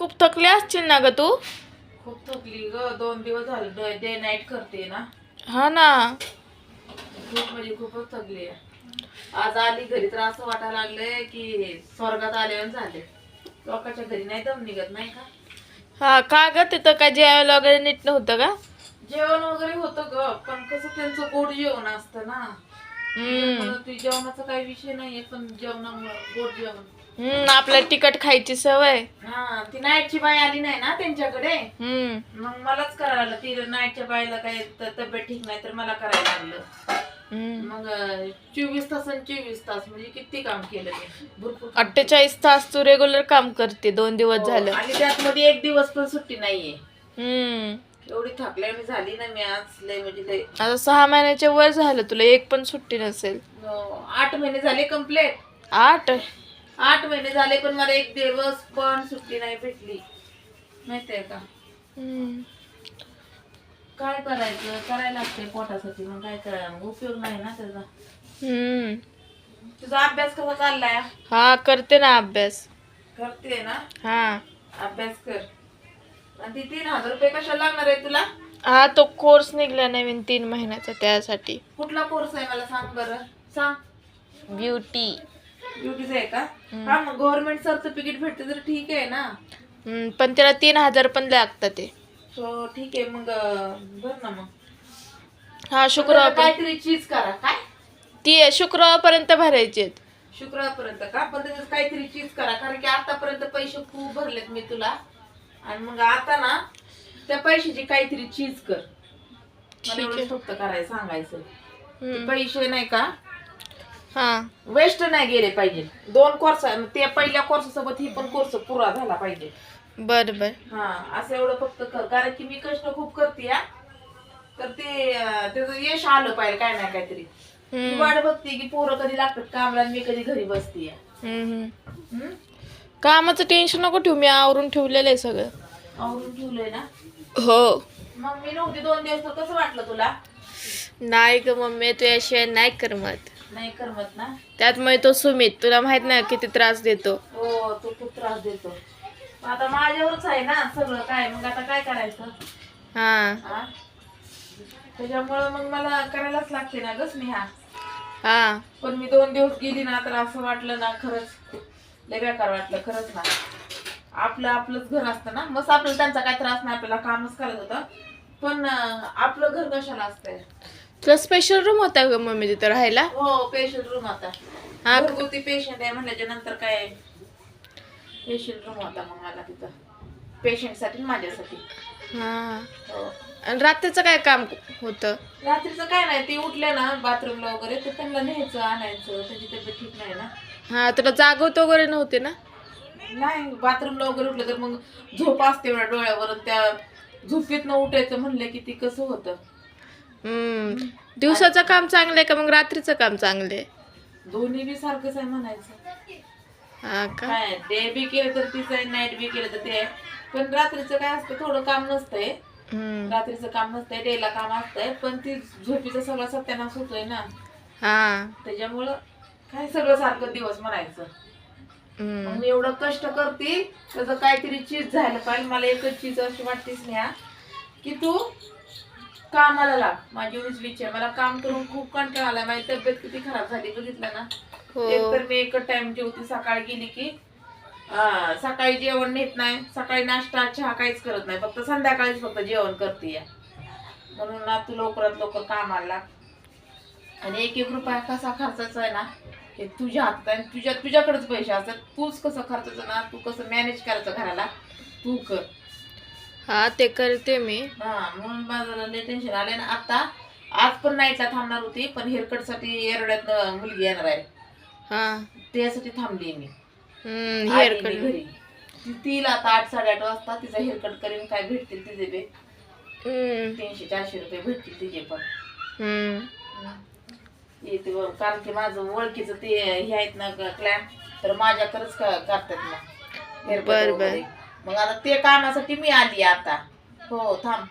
खूप थकली असतील ना ग तू? खूप थकली ग. दोन दिवस झाले. डे नाईट करते ना. हा ना. खूप म्हणजे खूपच थकली आहे. आज आली घरी तर असं वाटायला लागलंय की स्वर्गात आल्यावर झाले. लोकांच्या घरी नाही दम निघत नाही का? हा का ग तिथं काय जेवायला वगैरे नीट नव्हतं का? जेवण वगैरे होतं ग पण कसं त्यांचं गोड जेवण असतं ना. हम्म. ते जेवणाचा काही विषय नाहीये पण जेवणामुळे गोड जेवण. हम्म आपल्या तिखट खायची सवय. हा ती नाईटची बाई आली नाही ना त्यांच्याकडे? हम्म. मग मलाच करायला लागलं. ती नाईटच्या बाईला त- तब्येत ठीक नाही तर मला करायला लागलं. हम्म. मग चोवीस तास आणि चोवीस तास म्हणजे किती काम केलं भरपूर काम अठ्ठेचाळीस तास तू रेग्युलर काम करते दोन दिवस केलं. झालं. हो, आणि त्यात मध्ये एक दिवस पण सुट्टी नाहीये. हम्म. एवढी थकल्या मी झाली ना मी आज लय म्हणजे लय. आता सहा महिन्याच्या वर झालं तुला एक पण सुट्टी नसेल. अं, आठ महिने झाले कंप्लीट आठ? आठ महिने झाले पण मला एक दिवस पण सुट्टी नाही भेटली. माहितीये का. काय करायचं? करायला लागते पोटासाठी मग काय करायला मग उपयोग नाही ना त्याचा. हम्म. तुझा अभ्यास कसा चाललाय? हा करते ना अभ्यास. करते ना? हा. अभ्यास कर. आणि ती तीन हजार रुपये कशाला लागणार आहे तुला? हा तो कोर्स निघला नवीन तीन महिन्याचा त्यासाठी. कुठला कोर्स आहे मला सांग बरं? सांग. ब्युटी ब्युटीचा आहे का? हा मग गव्हर्नमेंट सर्टिफिकेट भेटते तर ठीक आहे ना. पण त्याला तीन हजार पण लागतात ते. सो ठीक आहे मग अं, बर ना मग. हा शुक्रवार काहीतरी चीज करा. काय? ती शुक्रवारपर्यंत भरायचे शुक्रवारपर्यंत का? पण त्याच्यात काहीतरी चीज करा. कारण की आतापर्यंत पैसे खूप भरलेत मी तुला. आणि मग आता ना त्या पैशाची काहीतरी चीज कर. मला फक्त करायचं सांगायचं. पैसे नाही का? वेस्ट नाही गेले पाहिजे. दोन कोर्स ते पहिल्या कोर्स सोबत ही पण कोर्स पुरा झाला पाहिजे. बर बर. हा असं एवढं फक्त कर. कारण की मी कष्ट खूप करते या तर ते अं, त्याचं यश आलं पाहिजे काय नाही काहीतरी. मी वाट बघते की पोरं कधी लागतात कामला आणि मी कधी घरी बसते. हम्म? कामाचं टेन्शन नको ठेवू मी आवरून ठेवलेलं आहे सगळं. आवरून ठेवलंय ना? हो. मग मी नव्हती दोन दिवस तर कसं वाटलं तुला? नाही ग मम्मी तू याशिवाय नाही करमत. नाही करमत ना. त्यातमुळे तो सुमित तुला माहीत नाही किती त्रास देतो. हो तो खूप त्रास देतो. मग आता माझ्यावरच आहे ना सगळं काय मग आता काय करायचं? हा. हा? त्याच्यामुळं मग मला करायलाच लागते ना गस मी हा हा. पण मी दोन दिवस गेली ना तर असं वाटलं ना खरंच लय बेकार वाटलं खरंच ना. आपलं आपलंच घर असतं ना. मस्त आपल्याला त्यांचा काय त्रास नाही आपल्याला कामच करायचं होतं. पण अं, आपलं घर कशाला असतंय? तुला स्पेशल रूम होता ग मम्मी तिथं राहायला? हो पेशंट रूम आता हा. घरगुती पेशंट आहे म्हणल्याच्या नंतर काय पेशंट रूम होता मग मला तिथं. पेशंटसाठी आणि माझ्यासाठी. हा. हो. आणि रात्रीचं काय काम होतं? रात्रीचं काय नाही ते उठले ना बाथरूमला वगैरे तर त्यांना न्यायचं आणायचं त्याची तब्येत ठीक नाही ना. हा तुला जागवत वगैरे नव्हते ना? नाही बाथरूमला वगैरे उठलं तर मग झोप असते डोळ्यावर आणि त्या झोपेत न उठायचं म्हणलं की ती कसं होतं? हम्म. दिवसाचं काम चांगलं आहे का मग रात्रीचं काम चांगलं आहे? दोन्ही बी सारखंच आहे म्हणायचं. हा का? काय डे बी केलं तर तीच आहे नाईट बी केलं तर ते आहे. पण रात्रीचं काय असतं थोडं काम नसतंय. हम्म. रात्रीचं काम नसतंय डेला काम असतंय पण ती झोपीचा सगळा सत्यानाश होतोय ना. हा. त्याच्यामुळं काय सगळं सारखं दिवस म्हणायचं. हम्म. मग मी एवढं कष्ट करते त्याचं काहीतरी चीज झालं पाहिजे. मला एकच चीज अशी वाटतेच नाही की तू कामाला लाग. माझी एवढीच विचार मला काम करून खूप कंटाळा आला माझी तब्येत किती खराब झाली बघितलं ना? हो. एक तर मी एकच टाइम जेवते सकाळी गेली की सकाळी जेवण नेत नाही. सकाळी नाश्ता चहा काहीच करत नाही. फक्त संध्याकाळीच फक्त जेवण करते या. म्हणून ना तू लवकरात लवकर कामाला लाग. आणि एक एक रुपया कसा खर्चाचा आहे ना हे तुझ्या हातात आहे. आणि तुझ्या तुझ्याकडेच पैसे असतात. तूच कसं खर्चाचं ना तू कसं मॅनेज करायचं घराला तू कर. हा ते करते मी. हा म्हणून माझं लय टेन्शन आलंय ना. आता आज पण नाईटला थांबणार होती पण हेअरकटसाठी एरड्यात मुलगी येणार आहे. हा. त्यासाठी थांबली मी. हम्म आली हेअर मी कट घरी. ती- तिला आता आठ साडेआठ वाजता तिचा हेअरकट करीन काय भेटतील तिचे बे हम्म. तीनशे चारशे रुपये भेटतील तिचे पण. हम्म. येते बरं. कारण की माझं ओळखीचं ते हे आहेत ना क्लॅन तर माझ्याकडेच क- करतात ना haircut बर, बर. वगैरे. मग आता ते कामासाठी मी आली आता. हो थांब.